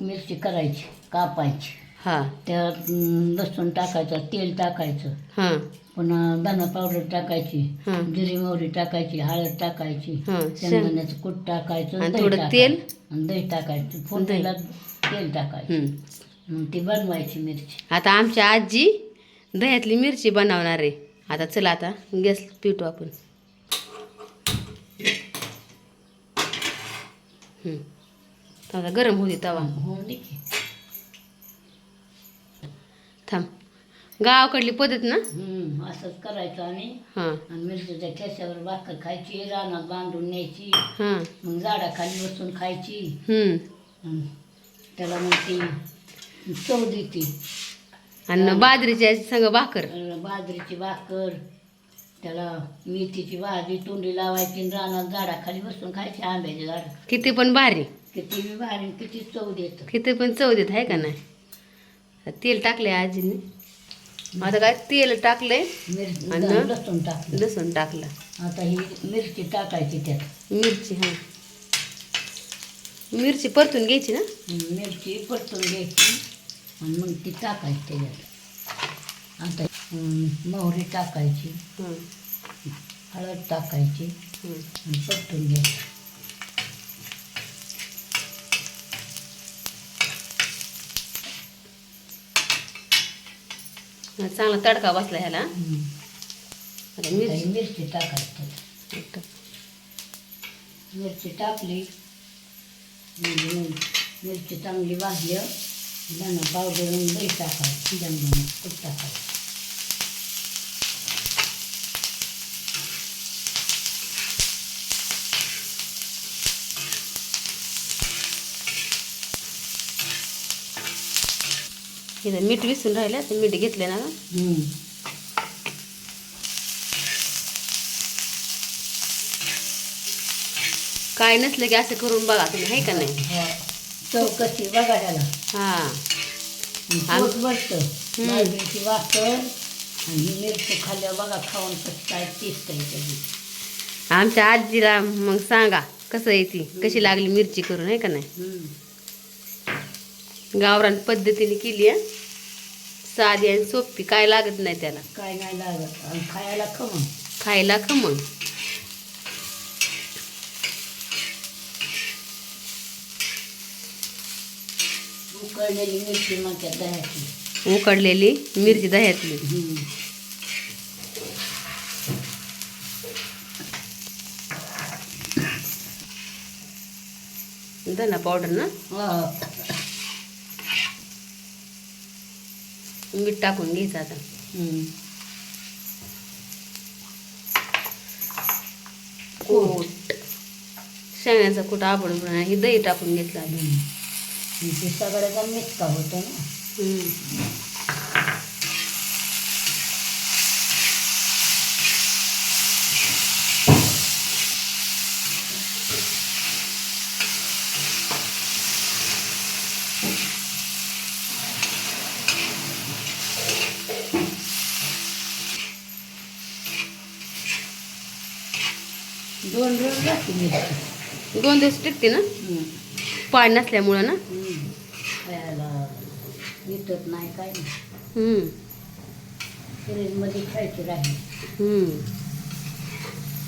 मिरची करायची कापायची. हा. त्यात लसूण टाकायचं तेल टाकायचं. हा. पुन्हा धना पावडर टाकायची हं. जिरी मोहरी टाकायची हळद टाकायची हं, शेंगदाण्याचं कूट टाकायचं आणि दही थोडं टाकायचं. तेल? आणि दही टाकायचं. फोडणीला तेल टाकायचं. मग ती बनवायची मिरची. आता आमच्या आजी दह्यातली मिरची बनवणार आहे. आता चला आता गॅस पिटू आपण. हम्म. आता गरम होती तवा. थांब. गावाकडली पद्धत ना? असंच करायचं आणि हां. आणि मिरचीच्या ठेस्यावर भाकर खायची रानात बांधून न्यायची हां. मग झाडाखाली बसून खायची. त्याला मग ती चव देते. आणि बाजरीच्या संग भाकर. बाजरीची भाकर त्याला मेथीची भाजी तोंडी लावायची रानात झाडाखाली बसून खायची आंब्याची झाड. किती पण भारी. किती बी भारी किती चव देत. किती पण चव देत आहे का नाही? तेल टाकले आजीने. आता काय तेल आणि? लसूण टाकलं. लसूण टाकलं. आता ही मिरची टाकायची त्यात. मिरची हां. मिरची परतून घ्यायची ना? मिरची परतून घ्यायची आणि मग ती टाकायची त्याच्यात. आता मोहरी टाकायची. हं, हळद टाकायची. हं. आणि परतून घ्यायची. चांगला तडका बसला ह्याला. आता मिरची. मिरची टाकायची. मिरची टाकली. मिरची चांगली भाजल्या धना पावडर आणि दही टाकायची. जमलं टाकायचं. इथं मीठ विसून राहिलं ते मीठ घेतले ना. काय नसलं की असं करून बघा तुम्ही आहे का नाही? हो. चव कशी बघा ह्याला हा. आणि ही मिरची बघा खाऊन काय टेस्ट आहे आमच्या आजीला मग सांगा कसं येते कशी लागली मिरची करून आहे का नाही. गावरान पद्धतीने केली आहे. साधी आणि सोपी. काय लागत नाही त्याला. काय नाही लागत. आणि खायला खमंग. खायला खमंग. उकळलेली मिरची म्हणतात दह्याची उकडलेली मिरची दह्यातली. धना पावडर ना? हो. मीठ टाकून घ्यायचं आता. कूट. शेंगाचा कूट आपण हे दही टाकून घेतलं सगळ्याचा मिचका होतो ना. दोन रोज लागते दोन दिवस टिकते ना. पाणी नसल्यामुळं ना? विकत नाही काय नाही. फ्रीजमध्ये खायची राहील.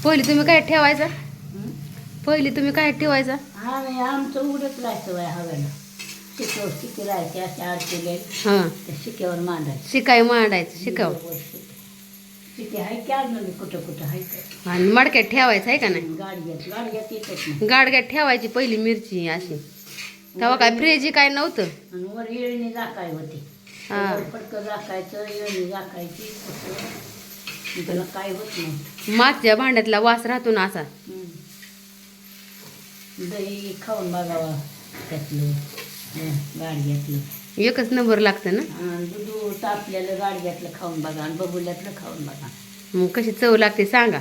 पहिली तुम्ही काय ठेवायचा? पहिली तुम्ही काय ठेवायचा? आम्ही आमचं उडत राहायचं वय हव्याला शिकव शिकी राहायचे असे अडकेले हां. शिक्यावर मांडायचे. शिकाय मांडायचं शिकाव. शिके आहे? की अजून कुठं कुठं आहे का आणि मडक्यात ठेवायचं आहे का नाही? गाडग्यात गाडग्यात येतच नाही. गाडग्यात ठेवायची पहिली मिरची अशी. तेव्हा काय फ्रीज काय नव्हतं? आणि वर येळणी जाकाय होते. हा. वर फडकं झाकायचं येळणी झाकायची तसं. आणि त्याला काय होत नाही मागच्या भांड्यातला वास राहतो ना असा. दही खाऊन बघावा त्यातलं. हं, गाडग्यातलं. एकच नंबर लागतं ना? दूध तापलेलं गाडग्यातलं खाऊन बघा आणि बबुल्यातलं खाऊन बघा. मग कशी चव लागते सांगा.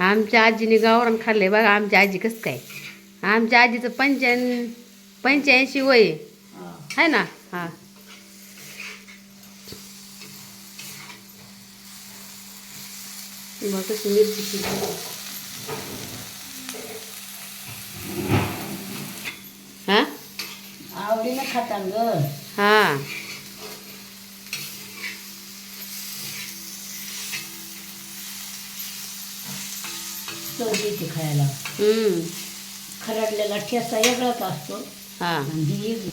आमच्या आजीने गावरान खाल्लंय बघा आमच्या आजी कसं काय? आमच्या आजीचं पंच्याऐं पंच्याऐंशी वय आहे. हा. आहे ना? हा. बघ कशी मिरची खातान ग. हा. चव येते खायला. हम्म. खरडलेला ठेसा वेगळाच असतो. हा. आणि ही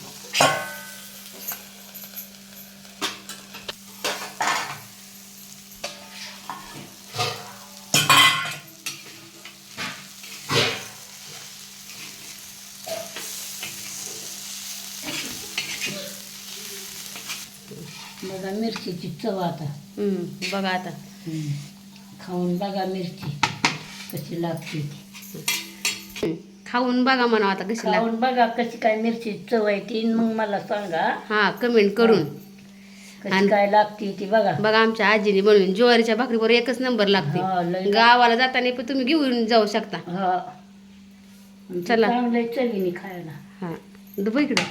बघा मिरचीची चव आता. हम्म बघा आता. हम्म. खाऊन बघा मिरची कशी लागते. ती हम्म. खाऊन बघा म्हणा आता कशी लाग खाऊन बघा कशी काय मिरची चव आहे ती मग मला सांगा. हा कमेंट करून. कशी आणि- काय लागते ती बघा. बघा आमच्या आजीने बनवून ज्वारीच्या भाकरीवर एकच नंबर हा, लागते. लय- गावाला जाताना पण तुम्ही घेऊन जाऊ शकता. हा. आणि ती चला. चांगलं चवीने खायला. हा. दुबई इकडं.